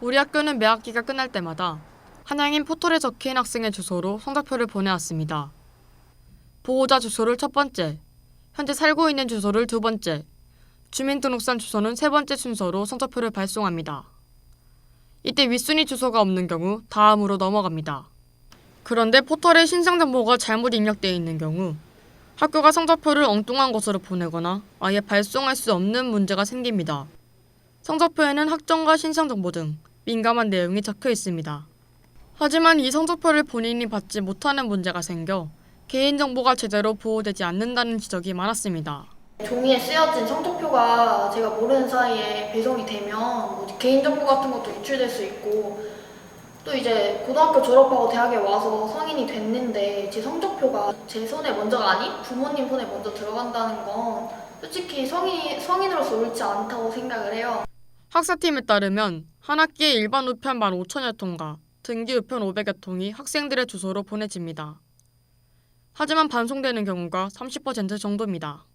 우리 학교는 매 학기가 끝날 때마다 한양인 포털에 적힌 학생의 주소로 성적표를 보내왔습니다. 보호자 주소를 첫 번째, 현재 살고 있는 주소를 두 번째, 주민등록상 주소는 세 번째 순서로 성적표를 발송합니다. 이때 윗순위 주소가 없는 경우 다음으로 넘어갑니다. 그런데 포털에 신상 정보가 잘못 입력되어 있는 경우 학교가 성적표를 엉뚱한 곳으로 보내거나 아예 발송할 수 없는 문제가 생깁니다. 성적표에는 학점과 신상 정보 등 민감한 내용이 적혀 있습니다. 하지만 이 성적표를 본인이 받지 못하는 문제가 생겨 개인정보가 제대로 보호되지 않는다는 지적이 많았습니다. 종이에 쓰여진 성적표가 제가 모르는 사이에 배송이 되면 뭐 개인정보 같은 것도 유출될 수 있고 또 이제 고등학교 졸업하고 대학에 와서 성인이 됐는데 제 성적표가 제 손에 먼저가 아닌 부모님 손에 먼저 들어간다는 건 솔직히 성인, 성인으로서 옳지 않다고 생각을 해요. 학사팀에 따르면 한 학기에 일반 우편 15,000여 통과 등기 우편 500여 통이 학생들의 주소로 보내집니다. 하지만 반송되는 경우가 30% 정도입니다.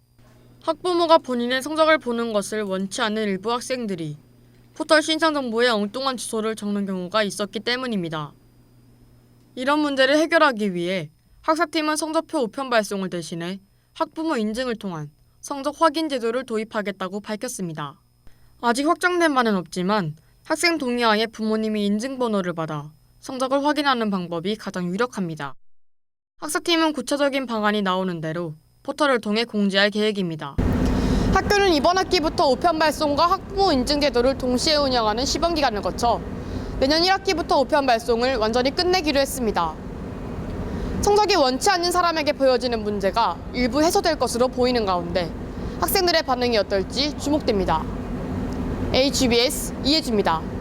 학부모가 본인의 성적을 보는 것을 원치 않는 일부 학생들이 포털 신상 정보에 엉뚱한 주소를 적는 경우가 있었기 때문입니다. 이런 문제를 해결하기 위해 학사팀은 성적표 우편 발송을 대신해 학부모 인증을 통한 성적 확인 제도를 도입하겠다고 밝혔습니다. 아직 확정된 바는 없지만 학생 동의하에 부모님이 인증번호를 받아 성적을 확인하는 방법이 가장 유력합니다. 학사팀은 구체적인 방안이 나오는 대로 포털을 통해 공지할 계획입니다. 학교는 이번 학기부터 우편 발송과 학부모 인증 제도를 동시에 운영하는 시범 기간을 거쳐 내년 1학기부터 우편 발송을 완전히 끝내기로 했습니다. 성적이 원치 않는 사람에게 보여지는 문제가 일부 해소될 것으로 보이는 가운데 학생들의 반응이 어떨지 주목됩니다. HBS 이해주입니다.